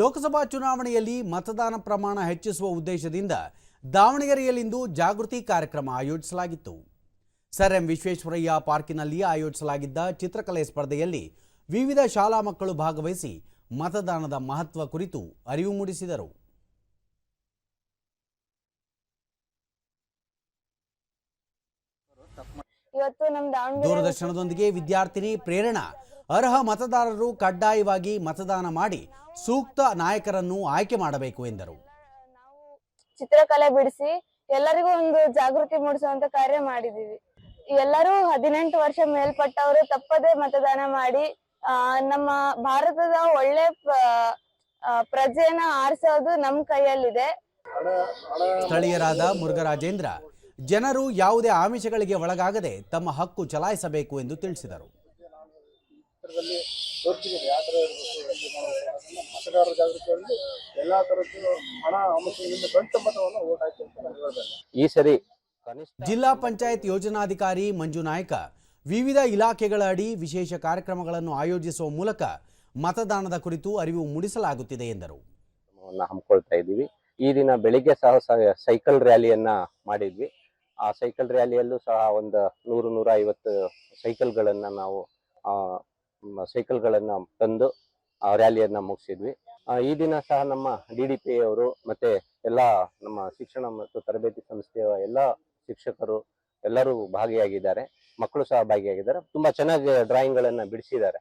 ಲೋಕಸಭಾ ಚುನಾವಣೆಯಲ್ಲಿ ಮತದಾನ ಪ್ರಮಾಣ ಹೆಚ್ಚಿಸುವ ಉದ್ದೇಶದಿಂದ ದಾವಣಗೆರೆಯಲ್ಲಿಂದು ಜಾಗೃತಿ ಕಾರ್ಯಕ್ರಮ ಆಯೋಜಿಸಲಾಗಿತ್ತು. ಸರ್ ಎಂ ವಿಶ್ವೇಶ್ವರಯ್ಯ ಪಾರ್ಕಿನಲ್ಲಿ ಆಯೋಜಿಸಲಾಗಿದ್ದ ಚಿತ್ರಕಲೆ ಸ್ಪರ್ಧೆಯಲ್ಲಿ ವಿವಿಧ ಶಾಲಾ ಮಕ್ಕಳು ಭಾಗವಹಿಸಿ ಮತದಾನದ ಮಹತ್ವ ಕುರಿತು ಅರಿವು ಮೂಡಿಸಿದರು. ದೂರದರ್ಶನದೊಂದಿಗೆ ವಿದ್ಯಾರ್ಥಿನಿ ಪ್ರೇರಣಾ ಅರ್ಹ ಮತದಾರರು ಕಡ್ಡಾಯವಾಗಿ ಮತದಾನ ಮಾಡಿ ಸೂಕ್ತ ನಾಯಕರನ್ನು ಆಯ್ಕೆ ಮಾಡಬೇಕು ಎಂದರು. ಚಿತ್ರಕಲೆ ಬಿಡಿಸಿ ಎಲ್ಲರಿಗೂ ಒಂದು ಜಾಗೃತಿ ಮೂಡಿಸುವಂತ ಕಾರ್ಯ ಮಾಡಿದೀವಿ. ಎಲ್ಲರೂ ಹದಿನೆಂಟು ವರ್ಷ ಮೇಲ್ಪಟ್ಟವರು ತಪ್ಪದೆ ಮತದಾನ ಮಾಡಿ ನಮ್ಮ ಭಾರತದ ಒಳ್ಳೆ ಪ್ರಜೆಯನ್ನ ಆರಿಸೋದು ನಮ್ ಕೈಯಲ್ಲಿದೆ. ಸ್ಥಳೀಯರಾದ ಮುರುಘರಾಜೇಂದ್ರ ಜನರು ಯಾವುದೇ ಆಮಿಷಗಳಿಗೆ ಒಳಗಾಗದೆ ತಮ್ಮ ಹಕ್ಕು ಚಲಾಯಿಸಬೇಕು ಎಂದು ತಿಳಿಸಿದರು. ಚಿತ್ರದಲ್ಲಿ ತೋರಿಸಿದ್ದೀವಿ ಯಾವ ಥರ ಇರಬೇಕು ಹೇಗೆ ಮಾಡಬೇಕು ಮತದಾರರ ಜಾಗೃತಿಯಲ್ಲಿ ಎಲ್ಲ ಥರದ್ದು ಹಣ ಅಂಶಗಳಿಂದ ಸ್ವಂತ ಮತವನ್ನು ಓಟ್ ಹಾಕಿ ಅಂತ ನಾನು ಹೇಳ್ಬೇಕು ಈ ಸರಿ ಕನಿಷ್ಠ ಜಿಲ್ಲಾ ಪಂಚಾಯತ್ ಯೋಜನಾಧಿಕಾರಿ ಮಂಜು ನಾಯ್ಕ ವಿವಿಧ ಇಲಾಖೆಗಳ ಅಡಿ ವಿಶೇಷ ಕಾರ್ಯಕ್ರಮಗಳನ್ನು ಆಯೋಜಿಸುವ ಮೂಲಕ ಮತದಾನದ ಕುರಿತು ಅರಿವು ಮೂಡಿಸಲಾಗುತ್ತಿದೆ ಎಂದರು. ಹಮ್ಮಿಕೊಳ್ತಾ ಇದ್ದೀವಿ. ಈ ದಿನ ಬೆಳಿಗ್ಗೆ ಸಹ ಸ- ಸೈಕಲ್ ರ್ಯಾಲಿಯನ್ನ ಮಾಡಿದ್ವಿ. ಆ ಸೈಕಲ್ ರ್ಯಾಲಿಯಲ್ಲೂ ಸಹ ಒಂದು ನೂರು ನೂರ ಐವತ್ತು ಸೈಕಲ್ಗಳನ್ನ ನಾವು ಸೈಕಲ್ಗಳನ್ನ ತಂದು ಆ ರ್ಯಾಲಿಯನ್ನ ಮುಗಿಸಿದ್ವಿ. ಈ ದಿನ ಸಹ ನಮ್ಮ ಡಿ ಡಿ ಪಿ ಅವರು ಮತ್ತೆ ಎಲ್ಲ ನಮ್ಮ ಶಿಕ್ಷಣ ಮತ್ತು ತರಬೇತಿ ಸಂಸ್ಥೆಯ ಎಲ್ಲ ಶಿಕ್ಷಕರು ಎಲ್ಲರೂ ಭಾಗಿಯಾಗಿದ್ದಾರೆ. ಮಕ್ಕಳು ಸಹ ಭಾಗಿಯಾಗಿದ್ದಾರೆ. ತುಂಬಾ ಚೆನ್ನಾಗಿ ಡ್ರಾಯಿಂಗ್ ಗಳನ್ನ ಬಿಡಿಸಿದ್ದಾರೆ.